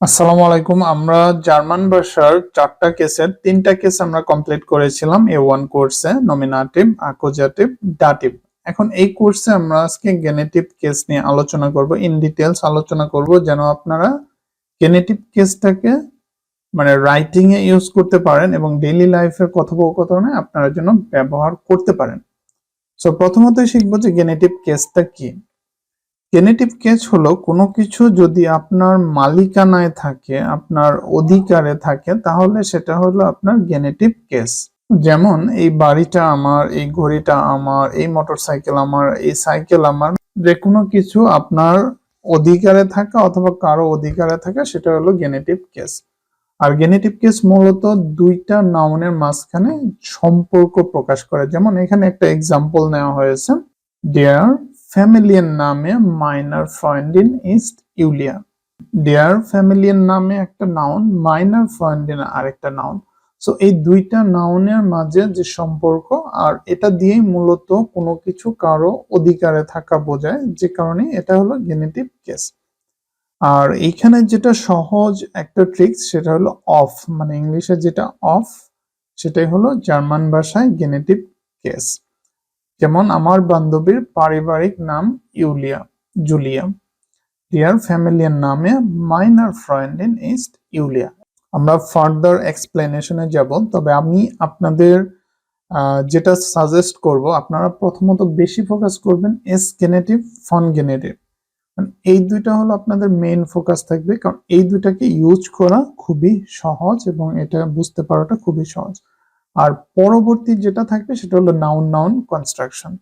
আসসালামু আলাইকুম। আমরা জার্মান ভাষার চারটা কেসের তিনটা কেস আমরা কমপ্লিট করেছিলাম এ ওয়ান কোর্সে নমিনাটিভ আকোজাটিভ ডাটিভ এখন এই কোর্সে আমরা আজকে গেনেটিভ কেস নিয়ে আলোচনা করব ইন ডিটেলস আলোচনা করব, যেন আপনারা গেনেটিভ কেসটাকে মানে রাইটিং এ ইউজ করতে পারেন এবং ডেইলি লাইফের কথোপকথনে আপনারা যেন ব্যবহার করতে পারেন। সো প্রথমত শিখব যে গেনেটিভ কেসটা কি। জেনেটিভ কেস হলো কোনো কিছু যদি আপনার মালিকানায় থাকে, আপনার অধিকারে থাকে, তাহলে সেটা হলো আপনার জেনেটিভ কেস যেমন এই বাড়িটা আমার, এই ঘড়িটা আমার, এই মোটরসাইকেল আমার, এই সাইকেল আমার, যে কোনো কিছু আপনার অধিকারে থাকা অথবা কারও অধিকারে থাকা, সেটা হলো জেনেটিভ কেস আর জেনেটিভ কেস মূলত দুইটা নাউনের মাঝখানে সম্পর্ক প্রকাশ করে। যেমন এখানে একটা এক্সাম্পল নেওয়া হয়েছে দেয়ার ফ্যামিলিয়ান নামে মাইনার ফ্রয়েন্ডিন ইস্ট ইউলিয়া ডেয়ার ফ্যামিলিয়ান নামে একটা নাউন মাইনার ফ্রয়েন্ডিন আরেকটা নাউন সো এই দুইটা নাউনের মাঝে যে সম্পর্ক, আর এটা দিয়েই মূলত কোনো কিছু কারও অধিকারে থাকা বোঝায়, যে কারণে এটা হলো জেনেটিভ কেস আর এইখানে যেটা সহজ একটা ট্রিক্স সেটা হলো অফ মানে ইংলিশে যেটা অফ সেটাই হলো জার্মান ভাষায় জেনেটিভ কেস যেমন আমার বান্ধবীর পারিবারিক নাম ইউলিয়া, জুলিয়া। ডিয়ার ফ্যামিলিয়ার নামে মাইনার ফ্রেন্ড ইন ইস্ট ইউলিয়া আমরা ফার্দার এক্সপ্লেনেশনে যাব, তবে আমি আপনাদের যেটা সাজেস্ট করব, আপনারা প্রথমত বেশি ফোকাস করবেন এস গেনেটিভ ফন গেনেটিভ এই দুইটা হলো আপনাদের মেইন ফোকাস থাকবে, কারণ এই দুইটাকে ইউজ করা খুবই সহজ এবং এটা বুঝতে পারাটা খুবই সহজ। আর পরবর্তী যেটা থাকবে সেটা হলো নাউন নাউন কনস্ট্রাকশন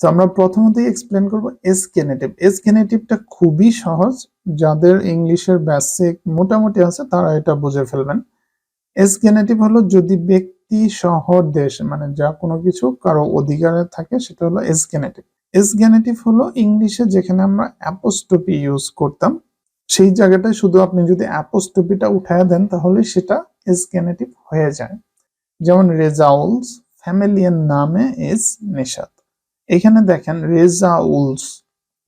তো আমরা প্রথমতেই এক্সপ্লেন করব এস গেনেটিভ এস গেনেটিভটা খুবই সহজ। যাদের ইংলিশের বেসিক মোটামুটি আছে, তারা এটা বুঝে ফেলবেন। এস গেনেটিভ হলো যদি ব্যক্তি শহর দেশ মানে যা কোনো কিছু কারও অধিকারে থাকে, সেটা হলো এস গেনেটিভ এস গেনেটিভ হলো ইংলিশে যেখানে আমরা অ্যাপোস্টপি ইউজ করতাম, সেই জায়গাটায় শুধু আপনি যদি অ্যাপোস্টপিটা উঠায় দেন, তাহলে সেটা এস গেনেটিভ হয়ে যায়। যেমন রেজাউলস ফ্যামিলিয়ান নামে ইজ নিশাত। এখানে দেখেন রেজাউলস,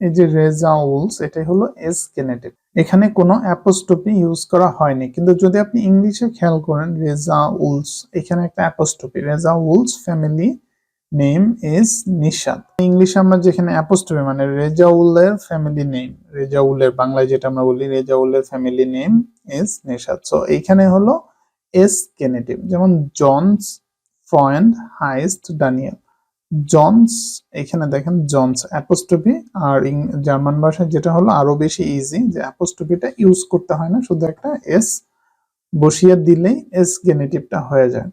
এই যে রেজাউলস, এটাই হলো এস গেনেটিভ এখানে কোনো অ্যাপোস্টপি ইউজ করা হয়নি, কিন্তু যদি আপনি ইংলিশে খেয়াল করেন, রেজাউলস, এখানে একটা apostrophe Rezaul's family name is Nishad ইংলিশে আমরা যেখানে অ্যাপোস্টপি মানে রেজাউলের ফ্যামিলি নেম, রেজাউলের, বাংলায় যেটা আমরা বলি, রেজাউলের family name is Nishad so এইখানে হলো এস কেনেটিভ যেমন জনস ফ্রয়েন্ড হাইস্ট, ডানিয়েল। জনস, এখানে দেখেন জনস অ্যাপোস্টপি আর জার্মান ভাষায় যেটা হলো আরও বেশি ইজি যে অ্যাপোস্টপিটা ইউজ করতে হয় না, শুধু একটা এস বসিয়ে দিলেই এস গেনেটিভটা হয়ে যায়।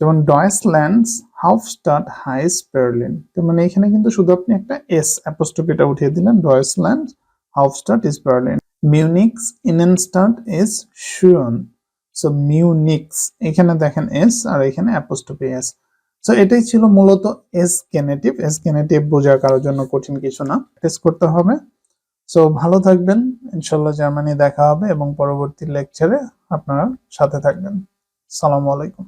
যেমন ডয়েস ডয়েসল্যান্ডস হাউফস্টাড হাইস পার্লিন। মানে এখানে কিন্তু শুধু আপনি একটা এস অ্যাপোস্টপিটা উঠিয়ে দিলেন ডয়েস ডয়েসল্যান্ড হাউফস্টাড ইজ পার্লিন। মিউনিক্স, ইনেনস্টাড ইজ শুয়ন। সো মিউনিক্স, এখানে দেখেন এস আর এখানে অ্যাপোস্টপি এস। সো এটাই ছিল মূলত এস কেনেটিভ। এস কেনেটিভ বোঝা কারোর জন্য কঠিন কিছু না টেস্ট করতে হবে। সো ভালো থাকবেন ইনশাল্লাহ জার্মানি দেখা হবে এবং পরবর্তী লেকচারে আপনারা সাথে থাকবেন। সালামু আলাইকুম।